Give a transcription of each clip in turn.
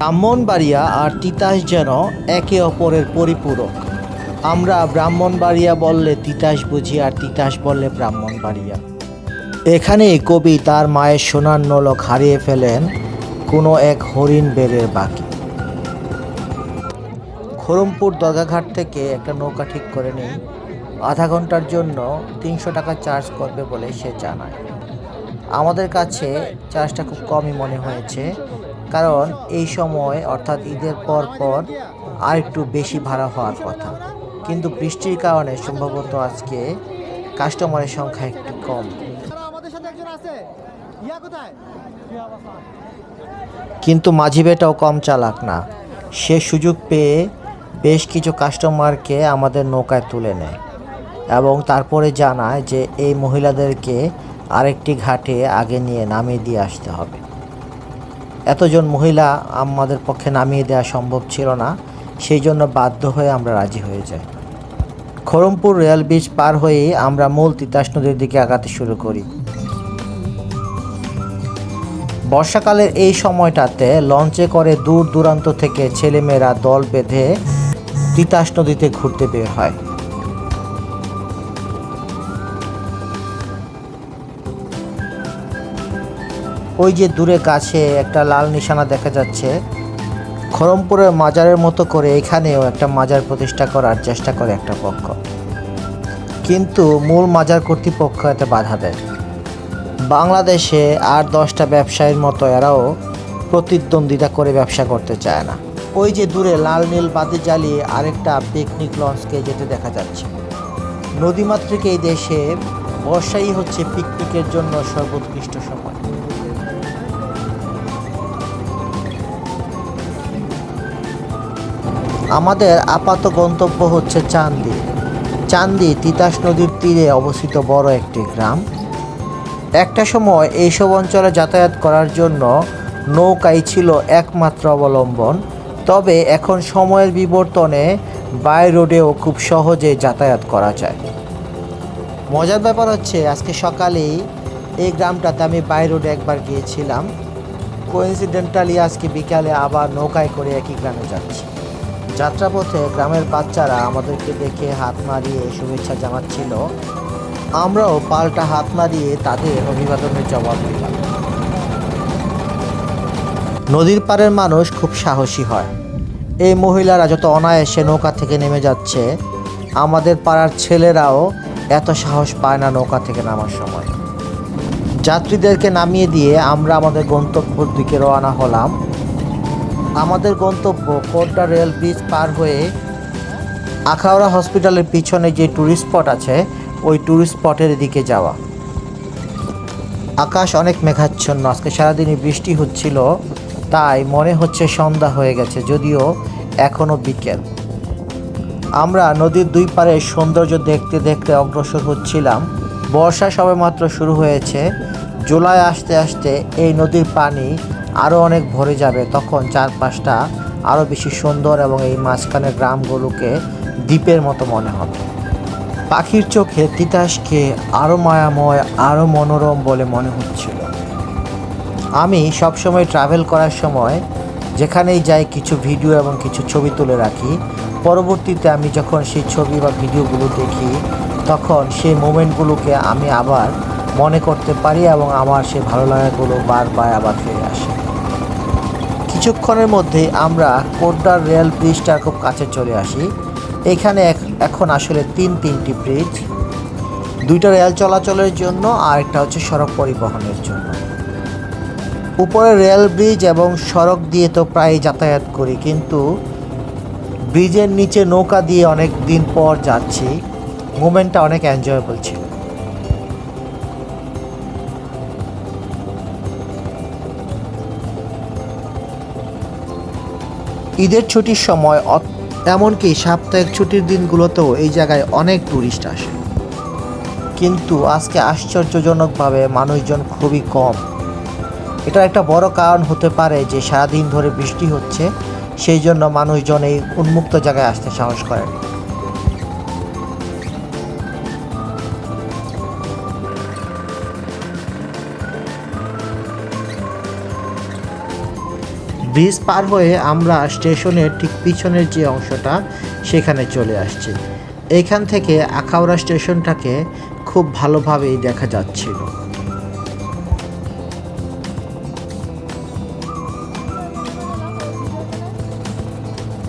ব্রাহ্মণবাড়িয়া আর তিতাস যেন একে অপরের পরিপূরক। আমরা ব্রাহ্মণবাড়িয়া বললে তিতাস বুঝি আর তিতাস বললে ব্রাহ্মণবাড়িয়া। এখানে কবি তার মায়ের সোনার নলক হারিয়ে ফেলেন, কোনো এক হরিণ বেড়ের বাকি। খরমপুর দরগাঘাট থেকে একটা নৌকা ঠিক করে নেই, আধা ঘণ্টার জন্য তিনশো টাকা চার্জ করবে বলে সে জানায়। আমাদের কাছে চার্জটা খুব কমই মনে হয়েছে কারণ এই সময় অর্থাৎ ঈদের পর পর আর একটু বেশি ভাড়া হওয়ার কথা। কিন্তু বৃষ্টির কারণে সম্ভবত আজকে কাস্টমারের সংখ্যা একটু কম। কিন্তু মাঝি বেটাও কম চালাক না। সে সুযোগ পেয়ে বেশ কিছু কাস্টমারকে আমাদের নৌকায় তুলে নেয় এবং তারপরে জানায় যে এই মহিলাদেরকে আরেকটি ঘাটে আগে নিয়ে নামিয়ে দিয়ে আসতে হবে। এতজন মহিলা আমাদের পক্ষে নামিয়ে দেওয়া সম্ভব ছিল না, সেই জন্য বাধ্য হয়ে আমরা রাজি হয়ে যাই। খরমপুর রেল ব্রিজ পার হয়েই আমরা মূল তিতাস নদীর দিকে আগাতে শুরু করি। বর্ষাকালের এই সময়টাতে লঞ্চে করে দূর দূরান্ত থেকে ছেলেমেয়েরা দল বেঁধে তিতাস নদীতে ঘুরতে বের হয়। ওই যে দূরে গাছে একটা লাল নিশানা দেখা যাচ্ছে। খরমপুরের মাজারের মতো করে এখানেও একটা মাজার প্রতিষ্ঠা করার চেষ্টা করে একটা পক্ষ। কিন্তু মূল মাজার কর্তৃপক্ষ এতে বাধা দেয়। বাংলাদেশে আর দশটা ব্যবসায়ীর মতো এরাও প্রতিদ্বন্দ্বিতা করে ব্যবসা করতে চায় না। ওই যে দূরে লাল নীল বাতি জ্বালিয়ে আরেকটা পিকনিক লঞ্চকে যেতে দেখা যাচ্ছে। নদীমাতৃক এই দেশে বর্ষাই হচ্ছে পিকনিকের জন্য সর্বোৎকৃষ্ট সময়। আমাদের আপাত গন্তব্য হচ্ছে চান্দি। চান্দি তিতাস নদীর তীরে অবস্থিত বড় একটি গ্রাম। একটা সময় এইসব অঞ্চলে যাতায়াত করার জন্য নৌকাই ছিল একমাত্র অবলম্বন। তবে এখন সময়ের বিবর্তনে বাই রোডেও খুব সহজে যাতায়াত করা যায়। মজার ব্যাপার হচ্ছে, আজকে সকালেই এই গ্রামটাতে আমি বাই রোডে একবার গিয়েছিলাম। কোইন্সিডেন্টালি আজকে বিকালে আবার নৌকায় করে একই গ্রামে যাচ্ছি। যাত্রাপথে গ্রামের বাচ্চারা আমাদেরকে দেখে হাত মারিয়ে শুভেচ্ছা জানাচ্ছিল। আমরাও পাল্টা হাত মারিয়ে তাদের অভিবাদনের জবাব দিলাম। নদীর পাড়ের মানুষ খুব সাহসী হয়। এই মহিলারা যত অনায়াসে নৌকা থেকে নেমে যাচ্ছে, আমাদের পাড়ার ছেলেরাও এত সাহস পায় না নৌকা থেকে নামার সময়। যাত্রীদেরকে নামিয়ে দিয়ে আমরা আমাদের গন্তব্যের দিকে রওনা হলাম। আমাদের গন্তব্য কোট্টা রেল ব্রিজ পার হয়ে আখাউড়া হসপিটালের পিছনে যে ট্যুরিস্ট স্পট আছে, ওই ট্যুরিস্ট স্পটের দিকে যাওয়া। আকাশ অনেক মেঘাচ্ছন্ন, আজকে সারাদিনই বৃষ্টি হচ্ছিল, তাই মনে হচ্ছে সন্ধ্যা হয়ে গেছে, যদিও এখনও বিকেল। আমরা নদীর দুই পারে সৌন্দর্য দেখতে দেখতে অগ্রসর হচ্ছিলাম। বর্ষা সবেমাত্র শুরু হয়েছে, জুলাই আসতে আসতে এই নদীর পানি আরও অনেক ভরে যাবে, তখন চারপাশটা আরও বেশি সুন্দর এবং এই মাঝখানের গ্রামগুলোকে দ্বীপের মতো মনে হবে। পাখির চোখে তিতাসকে আরও মায়াময় আরও মনোরম বলে মনে হচ্ছিল। আমি সবসময় ট্রাভেল করার সময় যেখানেই যাই কিছু ভিডিও এবং কিছু ছবি তুলে রাখি। পরবর্তীতে আমি যখন সেই ছবি বা ভিডিওগুলো দেখি, তখন সেই মোমেন্টগুলোকে আমি আবার মনে করতে পারি এবং আমার সেই ভালো লাগাগুলো বারবার আবার ফিরে আসে। কিছুক্ষণের মধ্যে আমরা কোড্ডার রেল ব্রিজটার খুব কাছে চলে আসি। এখানে এখন আসলে তিন তিনটি ব্রিজ। দুইটা রেল চলাচলের জন্য আর একটা হচ্ছে সড়ক পরিবহনের জন্য। উপরে রেল ব্রিজ এবং সড়ক দিয়ে তো প্রায় যাতায়াত করি, কিন্তু ব্রিজের নিচে নৌকা দিয়ে অনেক দিন পর যাচ্ছি। মুমেন্টটা অনেক এনজয়েবল ছিল। ঈদের ছুটির সময় এমনকি সাপ্তাহিক ছুটির দিনগুলোতেও এই জায়গায় অনেক ট্যুরিস্ট আসে। কিন্তু আজকে আশ্চর্যজনকভাবে মানুষজন খুবই কম। এটা একটা বড় কারণ হতে পারে যে সারাদিন ধরে বৃষ্টি হচ্ছে, সেই জন্য মানুষজন এই উন্মুক্ত জায়গায় আসতে সাহস করেন। ব্রিজ পার হয়ে আমরা স্টেশনের ঠিক পিছনের যে অংশটা, সেখানে চলে আসছি। এইখান থেকে আখাউড়া স্টেশনটাকে খুব ভালোভাবেই দেখা যাচ্ছিল।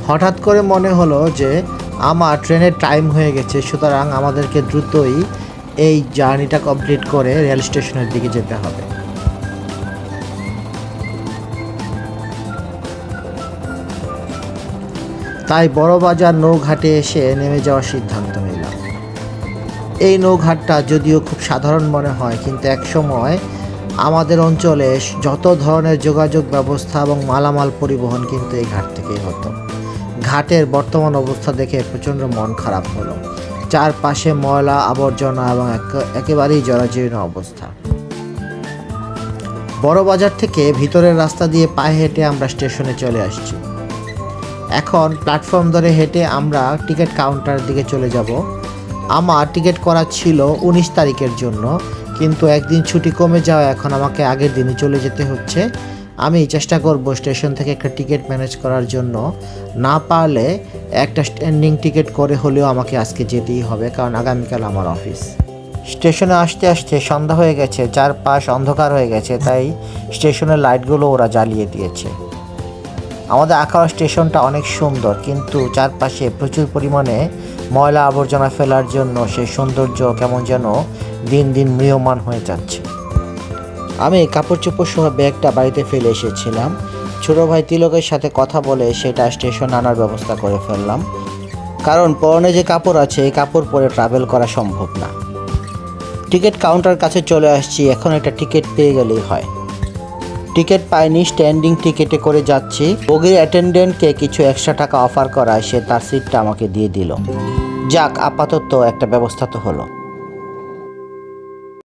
হঠাৎ করে মনে হলো যে আমার ট্রেনের টাইম হয়ে গেছে, সুতরাং আমাদেরকে দ্রুতই এই জার্নিটা কমপ্লিট করে রেল স্টেশনের দিকে যেতে হবে। তাই বড়বাজার নৌঘাটে এসে নেমে যাওয়ার সিদ্ধান্ত নিলাম। এই নৌঘাটটা যদিও খুব সাধারণ মনে হয়, কিন্তু একসময় আমাদের অঞ্চলে যত ধরনের যোগাযোগ ব্যবস্থা এবং মালামাল পরিবহন কিন্তু এই ঘাট থেকেই হতো। ঘাটের বর্তমান অবস্থা দেখে প্রচণ্ড মন খারাপ হলো। চারপাশে ময়লা, আবর্জনা এবং এক- একেবারেই জরাজীর্ণ অবস্থা। বড় বাজার থেকে ভিতরের রাস্তা দিয়ে পায়ে হেঁটে আমরা স্টেশনে চলে আসছি। এখন প্ল্যাটফর্ম ধরে হেঁটে আমরা টিকিট কাউন্টারের দিকে চলে যাব। আমার টিকিট করা ছিল উনিশ তারিখের জন্য, কিন্তু একদিন ছুটি কমে যাওয়া এখন আমাকে আগের দিনই চলে যেতে হচ্ছে। আমি চেষ্টা করব স্টেশন থেকে একটা টিকিট ম্যানেজ করার জন্য। না পারলে একটা স্ট্যান্ডিং টিকিট করে হলেও আমাকে আজকে যেতেই হবে, কারণ আগামীকাল আমার অফিস স্টেশনে আসতে আসতে সন্ধ্যা হয়ে গেছে, চারপাশ অন্ধকার হয়ে গেছে, তাই স্টেশনের লাইটগুলো ওরা জ্বালিয়ে দিয়েছে। আমাদের আখাউড়া স্টেশনটা অনেক সুন্দর, কিন্তু চারপাশে প্রচুর পরিমাণে ময়লা আবর্জনা ফেলার জন্য সেই সৌন্দর্য কেমন যেন দিন দিন ম্রিয়মান হয়ে যাচ্ছে। আমি কাপড় চোপড় সহ ব্যাগটা বাড়িতে ফেলে এসেছিলাম। ছোটো ভাই তিলকের সাথে কথা বলে সেটা স্টেশন আনার ব্যবস্থা করে ফেললাম। কারণ পরনে যে কাপড় আছে, এই কাপড় পরে ট্রাভেল করা সম্ভব না। টিকিট কাউন্টার কাছে চলে আসছি, এখন একটা টিকিট পেয়ে গেলেই হয়। টিকিট পাইনি স্ট্যান্ডিং টিকিটে করে যাচ্ছি। বগির অ্যাটেন্ডেন্টকে কিছু এক্সট্রা টাকা অফার করায় সে তার সিটটা আমাকে দিয়ে দিল। যাক, আপাতত একটা ব্যবস্থা তো হলো।